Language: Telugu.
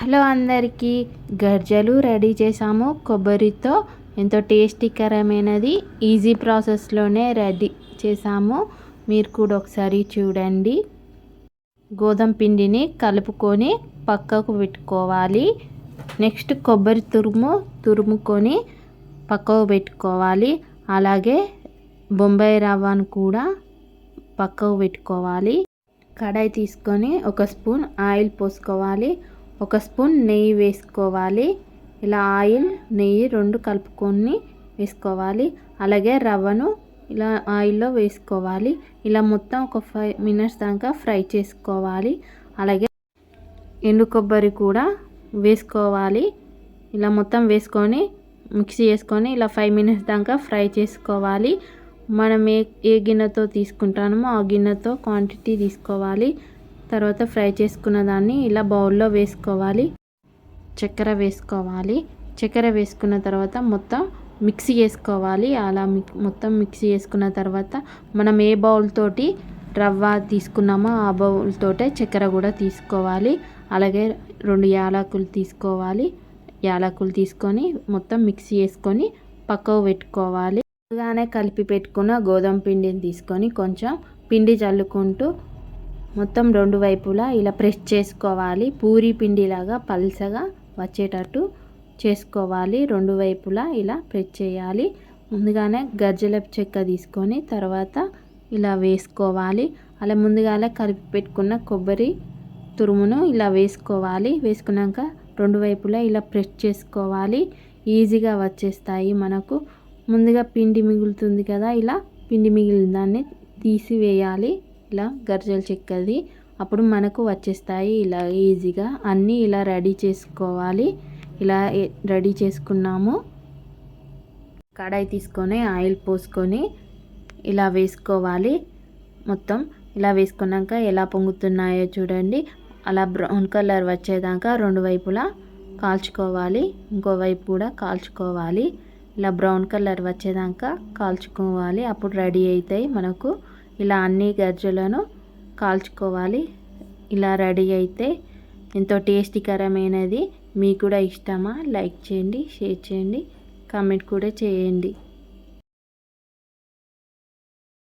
హలో అందరికీ గర్జలు రెడీ చేసాము కొబ్బరితో ఎంతో టేస్టీకరమైనది ఈజీ ప్రాసెస్లోనే రెడీ చేసాము మీరు కూడా ఒకసారి చూడండి. గోధుమ పిండిని కలుపుకొని పక్కకు పెట్టుకోవాలి. నెక్స్ట్ కొబ్బరి తురుము తురుముకొని పక్కకు పెట్టుకోవాలి. అలాగే బొంబాయి రవ్వను కూడా పక్కకు పెట్టుకోవాలి. కడాయి తీసుకొని ఒక స్పూన్ ఆయిల్ పోసుకోవాలి. ఒక స్పూన్ నెయ్యి వేసుకోవాలి. ఇలా ఆయిల్ నెయ్యి రెండు కలుపుకొని వేసుకోవాలి. అలాగే రవ్వను ఇలా ఆయిల్లో వేసుకోవాలి. ఇలా మొత్తం ఒక ఫైవ్ మినిట్స్ దాకా ఫ్రై చేసుకోవాలి. అలాగే ఎండు కొబ్బరి కూడా వేసుకోవాలి. ఇలా మొత్తం వేసుకొని మిక్సీ చేసుకొని ఇలా ఫైవ్ మినిట్స్ దాకా ఫ్రై చేసుకోవాలి. మనం ఏ ఏ గిన్నెతో తీసుకుంటామో ఆ గిన్నెతో క్వాంటిటీ తీసుకోవాలి. తర్వాత ఫ్రై చేసుకున్న దాన్ని ఇలా బౌల్లో వేసుకోవాలి. చక్కెర వేసుకోవాలి. చక్కెర వేసుకున్న తర్వాత మొత్తం మిక్సీ చేసుకోవాలి. అలా మొత్తం మిక్సీ చేసుకున్న తర్వాత మనం ఏ బౌల్ తోటి రవ్వ తీసుకున్నామో ఆ బౌల్ తోటే చక్కెర కూడా తీసుకోవాలి. అలాగే రెండు యాలకులు తీసుకోవాలి. యాలకులు తీసుకొని మొత్తం మిక్సీ చేసుకొని పక్కకు పెట్టుకోవాలి. ముందుగానే కలిపి పెట్టుకున్న గోధుమ పిండిని తీసుకొని కొంచెం పిండి చల్లుకుంటూ మొత్తం రెండు వైపులా ఇలా ప్రెస్ చేసుకోవాలి. పూరి పిండిలాగా పల్సగా వచ్చేటట్టు చేసుకోవాలి. రెండు వైపులా ఇలా ప్రెస్ చేయాలి. ముందుగానే గజ్జల చెక్క తీసుకొని తర్వాత ఇలా వేసుకోవాలి. అలా ముందుగానే కలిపి పెట్టుకున్న కొబ్బరి తురుమును ఇలా వేసుకోవాలి. వేసుకున్నాక రెండు వైపులా ఇలా ప్రెస్ చేసుకోవాలి. ఈజీగా వచ్చేస్తాయి మనకు. ముందుగా పిండి మిగులుతుంది కదా ఇలా పిండి మిగిలిన దాన్ని తీసివేయాలి. ఇలా గర్జల చెక్కది అప్పుడు మనకు వచ్చేస్తాయి ఇలా ఈజీగా. అన్నీ ఇలా రెడీ చేసుకోవాలి. ఇలా రెడీ చేసుకున్నాము. కడాయి తీసుకొని ఆయిల్ పోసుకొని ఇలా వేసుకోవాలి. మొత్తం ఇలా వేసుకున్నాక ఎలా పొంగుతున్నాయో చూడండి. అలా బ్రౌన్ కలర్ వచ్చేదాకా రెండు వైపులా కాల్చుకోవాలి. ఇంకో వైపు కూడా కాల్చుకోవాలి. ఇలా బ్రౌన్ కలర్ వచ్చేదాకా కాల్చుకోవాలి. అప్పుడు రెడీ అవుతాయి మనకు ఇలా అన్ని గజ్జలను కాల్చుకోవాలి. ఇలా రెడీ అయితే ఎంతో టేస్టీకరమైనది. మీకు కూడా ఇష్టమా? లైక్ చేయండి షేర్ చేయండి కామెంట్ కూడా చేయండి.